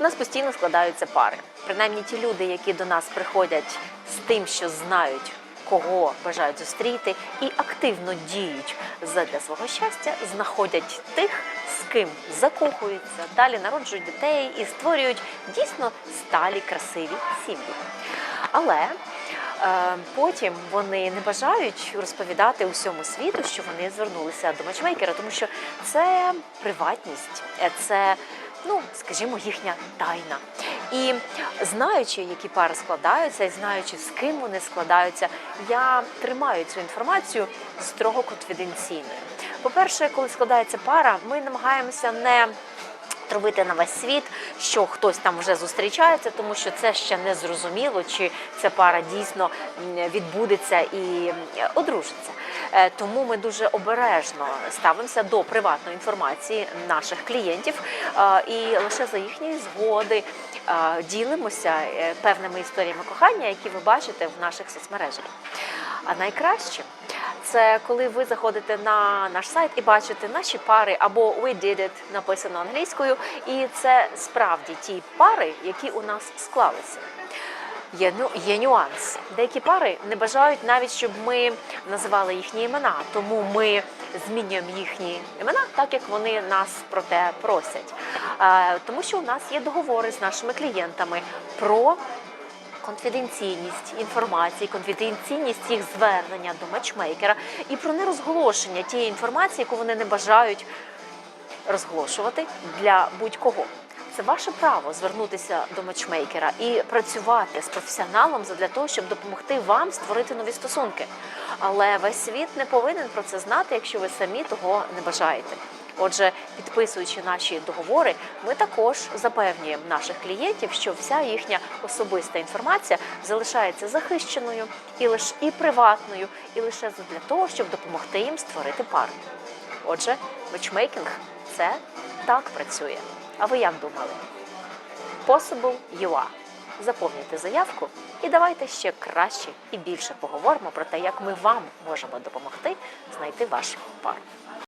У нас постійно складаються пари. Принаймні ті люди, які до нас приходять з тим, що знають, кого бажають зустріти, і активно діють задля свого щастя, знаходять тих, з ким закохуються, далі народжують дітей і створюють дійсно сталі красиві сім'ї. Але е, потім вони не бажають розповідати усьому світу, що вони звернулися до матчмейкера, тому що це приватність, е, це, ну скажімо, їхня тайна. І знаючи, які пари складаються, і знаючи, з ким вони складаються, я тримаю цю інформацію строго конфіденційною. По-перше, коли складається пара, ми намагаємося не травити на весь світ, що хтось там вже зустрічається, тому що це ще не зрозуміло, чи ця пара дійсно відбудеться і одружиться. Е, Тому ми дуже обережно ставимося до приватної інформації наших клієнтів е, і лише за їхньої згоди е, ділимося певними історіями кохання, які ви бачите в наших соцмережах. А найкраще це коли ви заходите на наш сайт і бачите наші пари або We Did It написано англійською, і це справді ті пари, які у нас склалися. Є, ну, є нюанс. Деякі пари не бажають навіть, щоб ми називали їхні імена, тому ми змінюємо їхні імена, так як вони нас про те просять. Е, тому що у нас є договори з нашими клієнтами про конфіденційність інформації, конфіденційність їх звернення до матчмейкера і про нерозголошення тієї інформації, яку вони не бажають розголошувати для будь-кого. Це ваше право звернутися до матчмейкера і працювати з професіоналом для того, щоб допомогти вам створити нові стосунки. Але весь світ не повинен про це знати, якщо ви самі того не бажаєте. Отже, підписуючи наші договори, ми також запевнюємо наших клієнтів, що вся їхня особиста інформація залишається захищеною і лише і приватною, і лише для того, щоб допомогти їм створити пару. Отже, матчмейкінг це так працює. А ви як думали? Possible UA. Заповнюйте заявку і давайте ще краще і більше поговоримо про те, як ми вам можемо допомогти знайти вашу пару.